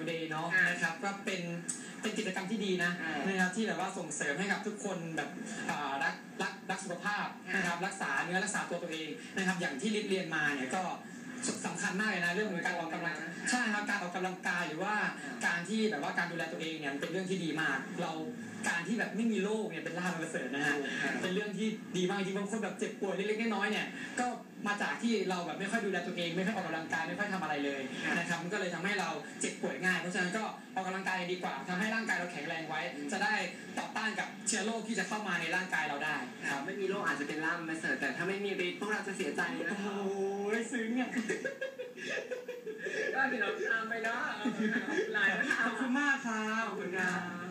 New Day เนาะค่ะนะครับก็เป็นเป็นกิจกรรมที่ดีนะอ่านนะครับที่แบบว่าส่งเสริมให้กับทุกคนแบบอ่ารักรักรักสุขภาพค่ะนะครับรักษาเนื้อรักษาตัวตัวเองนะครับอย่างที่ลิศเรียนมาเนี่ยก็สำคัญมากเลยนะเรื่องของการออกกำลังใช่ครับการออกกำลังกายหรือว่าการที่แบบว่าการดูแลตัวเองเนี่ยมันเป็นเรื่องที่ดีมาก เราการที่แบบไม่มีโรคเนี่ยเป็นลาภอันประเสริฐนะฮะเป็นเรื่องที่ดีมากจริงๆบางคนแบบเจ็บป่วยเล็กๆน้อยๆเนี่ยก็มาจากที่เราแบบไม่ค่อยดูแลตัวเอง ไม่ค่อยออกกำลังกายไม่ค่อยทำอะไรเลยค่ะนะครับมันก็เลยทำให้เราเจ็บป่วยง่ายเพราะฉะนั้นก็ออกกำลังกายดีกว่าทำให้ร่างกายเราแข็งแรงไว้ จะได้ต่อต้านกับเชื้อโรคที่จะเข้ามาในร่างกายเราได้คครัรับบไม่มีโรคอาจจะเป็นล่ามมาเสิร์ฟแต่ถ้าไม่มีฤทธิ์พวกเราจะเสียใจนะโอ้คะโหซึ้งอะก็เดี๋ยวเราตามไปเนาะหลายขอบคุณมากครับขอบคุณครับ